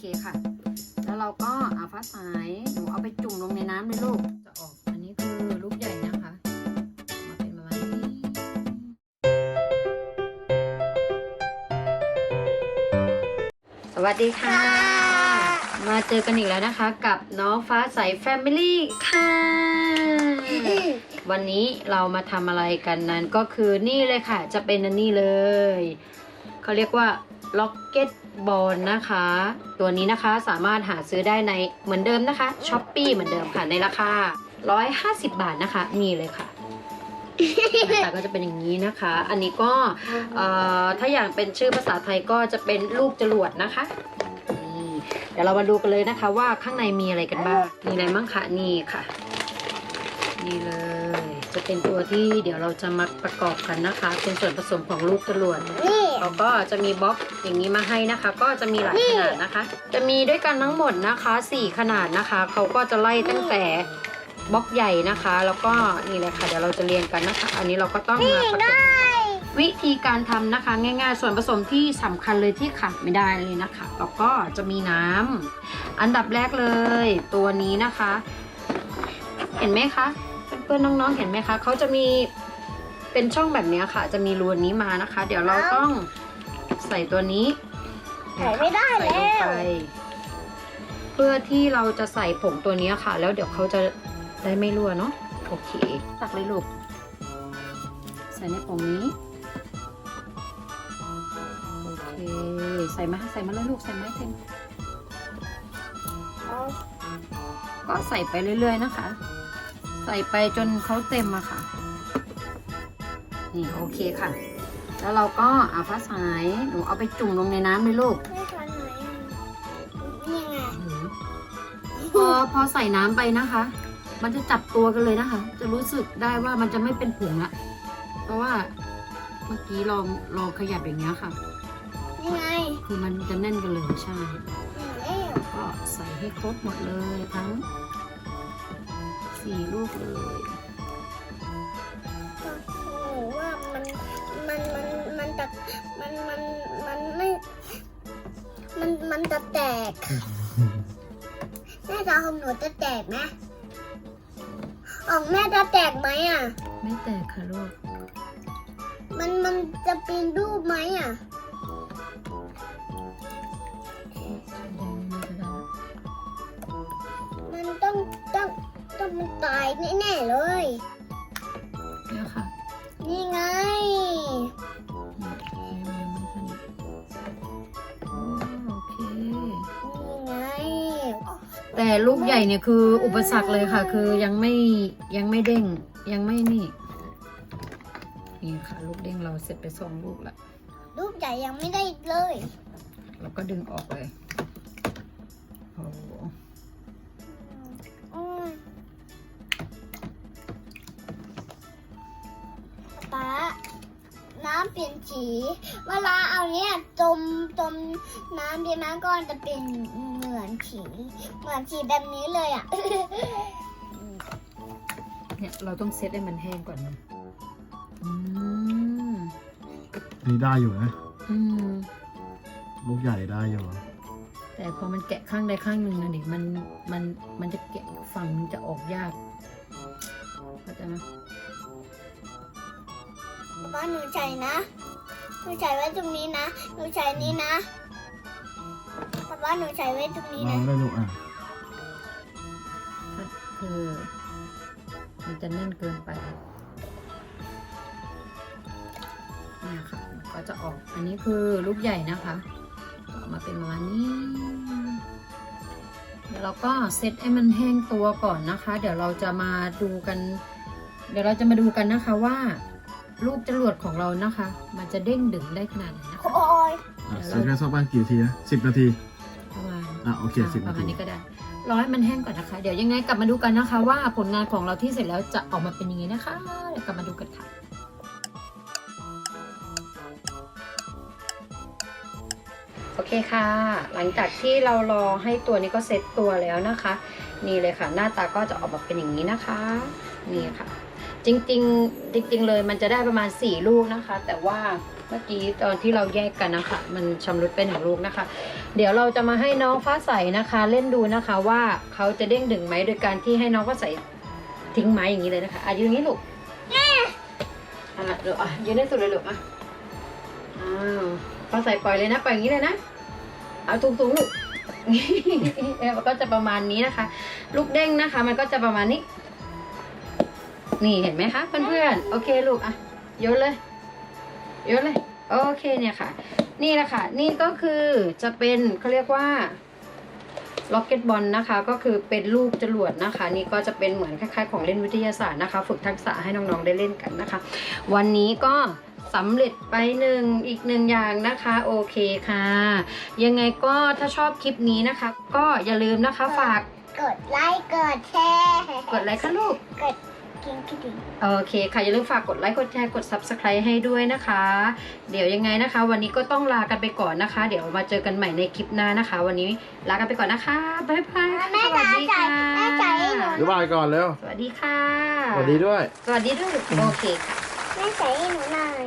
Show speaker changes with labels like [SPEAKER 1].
[SPEAKER 1] เคค่ะ แล้วเราก็เอาฟ้าสายหนูเอาไปจุ่มลงในน้ำเลยลูก จะออก อันนี้คือลูกใหญ่นะคะ มาเป็นประมาณนี้สวัสดีค่ะ มาเจอกันอีกแล้วนะคะ กับน้องฟ้าใสแฟมิลี่ค่ะ วันนี้เรามาทำอะไรกันนั้นก็คือนี่เลยค่ะ จะเป็นอันนี้เลย เขาเรียกว่า Rocket Ball นะคะ ตัวนี้นะคะสามารถหาซื้อได้ในเหมือนเดิมนะคะ s h อ p e e เหมือนเดิมค่ะในราคา 150 บาทนะคะนี่เลยค่ะหน้าตาก็จะเป็นอย่างนี้นะคะ อันนี้ก็เอ่อถ้าอย่างเป็นชื่อภาษาไทยก็จะเป็นลูกจรวดนะคะนี่เดี๋ยวเรามาดูกันเลยนะคะ ว่าข้างในมีอะไรกันบ้างมีอะไรบ้างคะนี่ค่ะ นี่เลย จะเป็นตัวที่เดี๋ยวเราจะมาประกอบกันนะคะ เป็นส่วนผสมของลูกจรวด
[SPEAKER 2] นี่
[SPEAKER 1] เราก็จะมีบล็อกอย่างนี้มาให้นะคะ ก็จะมีหลายขนาดนะคะ จะมีด้วยกันทั้งหมดนะคะ 4 ขนาดนะคะ เขาก็จะไล่ตั้งแต่บล็อกใหญ่นะคะ แล้วก็นี่เลยค่ะเดี๋ยวเราจะเรียงกันนะคะ อันนี้เราก็ต้องมาประกอบวิธีการทำนะคะ ง่ายๆ ส่วนผสมที่สำคัญเลยที่ขาดไม่ได้เลยนะคะแล้วก็จะมีน้ำอันดับแรกเลย ตัวนี้นะคะ เห็นไหมคะเพื่อนๆน้องๆเห็นไหมคะเขาจะมีเป็นช่องแบบเนี้ยค่ะ จะมีรูอันนี้มานะคะ เดี๋ยวเราต้อง ใส่ตัวนี้
[SPEAKER 2] ใส่ไม่ได้
[SPEAKER 1] ใส่ล
[SPEAKER 2] แล้
[SPEAKER 1] ง
[SPEAKER 2] ว
[SPEAKER 1] ไปเพื่อที่เราจะใส่ผงตัวนี้ค่ะ แล้วเดี๋ยวเขาจะได้ไม่รั่วเนาะโอเค ตักเลยลูก ใส่ในผงนี้โอเคใส่มาใส่มาเลยลูกใส่มาให้เต็ม ก็ใส่ไปเรื่อย ๆ นะคะ ใส่ไปจนเขาเต็มอะค่ะ นี่โอเคค่ะ แล้วเราก็เอาฟ้าสายหนูเอาไปจุ่มลงในน้ำเลยลูก
[SPEAKER 2] ไม่ทันไหนอะนี่ไง
[SPEAKER 1] พอพอใส่น้ำไปนะคะ มันจะจับตัวกันเลยนะคะ จะรู้สึกได้ว่ามันจะไม่เป็นผงละเพราะว่าเมื่อกี้ลองลองขยับอย่างเงี้ยค่ะ
[SPEAKER 2] นี่ไง
[SPEAKER 1] คือมันจะแน่นกันเลยใช่
[SPEAKER 2] นี่แล้ว
[SPEAKER 1] ก็ใส่ให้ครบหมดเลยทั้งสี่ลูกเลย
[SPEAKER 2] มันจะมันมันมันไม่ มันมันจะแตกแม่จะของหนูจะแตกไหมของแม่จะแตกไหมอะ
[SPEAKER 1] ไม่แตกค่ะลูก
[SPEAKER 2] มันมันจะเป็นรูปไหมอะมันต้องต้องต้องมันตายแน่ๆเลย
[SPEAKER 1] เนี่ย แต่ลูกใหญ่เนี่ยคืออุปสรรคเลยค่ะ คือยังไม่ยังไม่เด้งยังไม่นี่ นี่ค่ะ ลูกเด้งเราเสร็จไปสองลูกละ
[SPEAKER 2] รูปใหญ่ยังไม่ได้เลย
[SPEAKER 1] เราก็ดึงออกเลย
[SPEAKER 2] ปลี่ยนสี เวลาเอาเนี้ยจมจมน้ำดีน้ำก็จะเป็นเหมือนสีเหมือนสีแบบนี้เลยอะ
[SPEAKER 1] เนี่ยเราต้องเซตให้มันแห้งก่อนนะอืม
[SPEAKER 3] นี่ได้อยู่นะ
[SPEAKER 1] อืม
[SPEAKER 3] ลูกใหญ่ได้อยู่
[SPEAKER 1] แต่พอมันแกะข้างใดข้างหนึ่งนะเด็กมันมันมันจะแกะฝั่งมันจะออกยากเข้าใจไหม
[SPEAKER 2] ป้าหนูใส่นะ หนูใส่ไว้ตรงนี้นะ หนูใส่นี้นะป้าป้าหนูใส่ไว้ตรงนี้
[SPEAKER 3] ลอ
[SPEAKER 2] นะ
[SPEAKER 3] งได้ลูกอะ
[SPEAKER 1] ก็คือ มันจะแน่นเกินไปเนี่ยค่ะมันก็จะออก อันนี้คือลูกใหญ่นะคะออกมาเป็นประมาณนี้เดี๋ยวเราก็เซตให้มันแห้งตัวก่อนนะคะ เดี๋ยวเราจะมาดูกัน เดี๋ยวเราจะมาดูกันนะคะว่า ลูกจรวดของเรานะคะ มันจะเด้งดึงได้ขนาดไหนนะคะ
[SPEAKER 2] โอ้ย
[SPEAKER 3] อะใส่แค่สักบ้างกี่นาทีนะสิบนาที
[SPEAKER 1] ประมาณ
[SPEAKER 3] อะโอเคสิบ
[SPEAKER 1] ป
[SPEAKER 3] นา
[SPEAKER 1] ระมา
[SPEAKER 3] ที
[SPEAKER 1] ณนี้ก็ได้รอให้มันแห้งก่อนนะคะ เดี๋ยวยังไงกลับมาดูกันนะคะ ว่าผลงานของเราที่เสร็จแล้วจะออกมาเป็นยังไงนะคะเดี๋ยวกลับมาดูกันค่ะ โอเคค่ะ หลังจากที่เรารอให้ตัวนี้ก็เซ็ตตัวแล้วนะคะ นี่เลยค่ะ หน้าตาก็จะออกมาเป็นอย่างนี้นะคะ นี่ค่ะ จริงๆ จริง ๆ เลยมันจะได้ประมาณ 4 ลูกนะคะ แต่ว่าเมื่อกี้ตอนที่เราแยกกันนะคะ มันชำรุดเป็นหนึ่งลูกนะคะ เดี๋ยวเราจะมาให้น้องฟ้าใสนะคะ เล่นดูนะคะว่าเขาจะเด้งดึงไหมโดยการที่ให้น้องฟ้าใสทิ้งไม้อย่างนี้เลยนะคะอะยืนอย่างนี้ลูกอะเดี๋ยอะยืนได้สุดเลยลูกอะอ้าวฟ้าใสปล่อยเลยนะปล่อยอย่างนี้เลยนะเอาสูงๆลูกมันก็จะประมาณนี้นะคะ ลูกเด้งนะคะ มันก็จะประมาณนี้ นี่เห็นไหมคะเพื่อนๆโอเคลูกอะโยนเลยโยนเลยโอเคเนี่ยค่ะ นี่แหละค่ะ นี่ก็คือจะเป็นเขาเรียกว่าล็อกเก็ตบอลนะคะ ก็คือเป็นลูกจรวดนะคะ นี่ก็จะเป็นเหมือนคล้ายๆของเล่นวิทยาศาสตร์นะคะ ฝึกทักษะให้น้องๆได้เล่นกันนะคะ วันนี้ก็สำเร็จไปหนึ่งอีกหนึ่งอย่างนะคะโอเคค่ะ ยังไงก็ถ้าชอบคลิปนี้นะคะ ก็อย่าลืมนะคะฝาก
[SPEAKER 2] กดไลค์กดแชร์
[SPEAKER 1] กดไลค์ค่ะลูก
[SPEAKER 2] กด กินกระดิ่ง
[SPEAKER 1] โอเคค่ะอย่าลืมฝากกดไลค์กดแชร์กด Subscribe ให้ด้วยนะคะ เดี๋ยวยังไงนะคะ วันนี้ก็ต้องลากันไปก่อนนะคะ เดี๋ยวมาเจอกันใหม่ในคลิปหน้านะคะ วันนี้ลากันไปก่อนนะคะบ๊ายบายค่ะ
[SPEAKER 2] แม่
[SPEAKER 1] สวั
[SPEAKER 2] จ๋า
[SPEAKER 1] สดี
[SPEAKER 2] จ่าย
[SPEAKER 1] ค่ะ
[SPEAKER 2] แม่จ่ายให้หนู
[SPEAKER 3] บ๊ายบายก่อนเร็ว
[SPEAKER 1] สวัสดีค่ะ
[SPEAKER 3] สวัสดีด้วย
[SPEAKER 1] สวัสดีด้วยโอเคค่ะ
[SPEAKER 2] แม่จ่ายให้หนูหน่อย